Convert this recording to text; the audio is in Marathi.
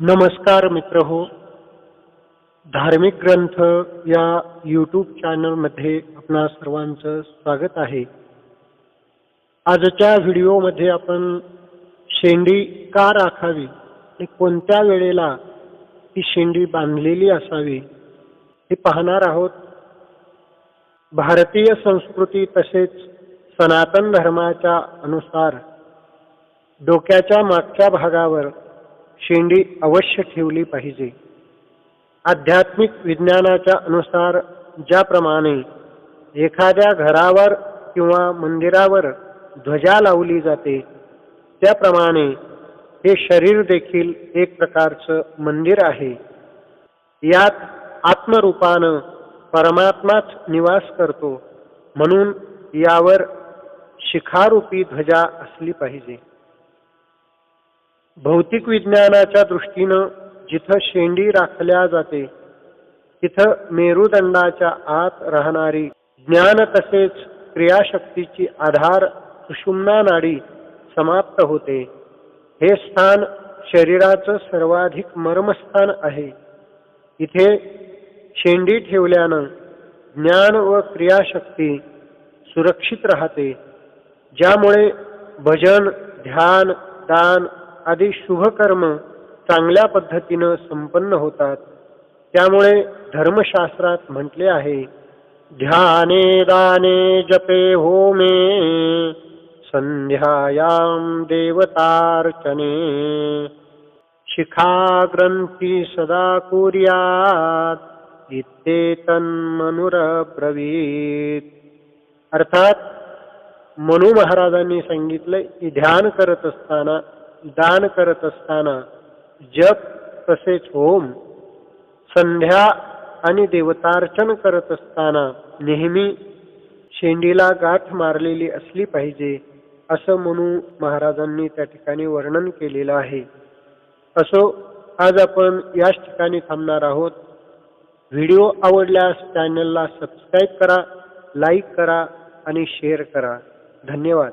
नमस्कार मित्र हो. धार्मिक ग्रंथ या यूट्यूब चॅनलमध्ये आपणा सर्वांचं स्वागत आहे. आजच्या व्हिडिओमध्ये आपण शेंडी का राखावी आणि कोणत्या वेळेला ही शेंडी बांधलेली असावी हे पाहणार आहोत. भारतीय संस्कृती तसेच सनातन धर्माच्या अनुसार डोक्याच्या मागच्या भागावर शेंडी अवश्य ठेवली पाहिजे. आध्यात्मिक विज्ञानाच्या अनुसार ज्याप्रमाणे एखाद्या घरावर किंवा मंदिरावर ध्वजा लावली जाते त्याप्रमाणे हे शरीर देखील एक प्रकारचं मंदिर आहे. यात आत्मरूपानं परमात्माच निवास करतो म्हणून यावर शिखारूपी ध्वजा असली पाहिजे. भौतिक विज्ञानाच्या दृष्टीनं जिथं शेंडी राखल्या जाते तिथं मेरुदंडाच्या आत राहणारी ज्ञान तसेच क्रियाशक्तीची आधार सुषुम्ना नाडी समाप्त होते. हे स्थान शरीराचं सर्वाधिक मर्मस्थान आहे. इथे शेंडी ठेवल्यानं ज्ञान व क्रियाशक्ती सुरक्षित राहते ज्यामुळे भजन ध्यान दान आदी शुभकर्म चांगल्या पद्धतीनं संपन्न होतात. त्यामुळे धर्मशास्त्रात म्हटले आहे ध्याने दाने जपे होमे संध्यायाम देवतार्चने शिखाग्रंथी सदा कुर्यात इत्येतन्मनुरब्रवीत अर्थात मनु महाराजांनी सांगितलं की ध्यान करत असताना दान करत असताना जप तसेच होम संध्या आणि देवतार्चन करत असताना नेहमी शेंडीला गाठ मारलेली असली पाहिजे असं म्हणू महाराजांनी त्या ठिकाणी वर्णन केलेलं आहे. असो आज आपण याच ठिकाणी थांबणार आहोत. व्हिडिओ आवडल्यास चॅनलला सबस्क्राईब करा लाईक करा आणि शेअर करा. धन्यवाद.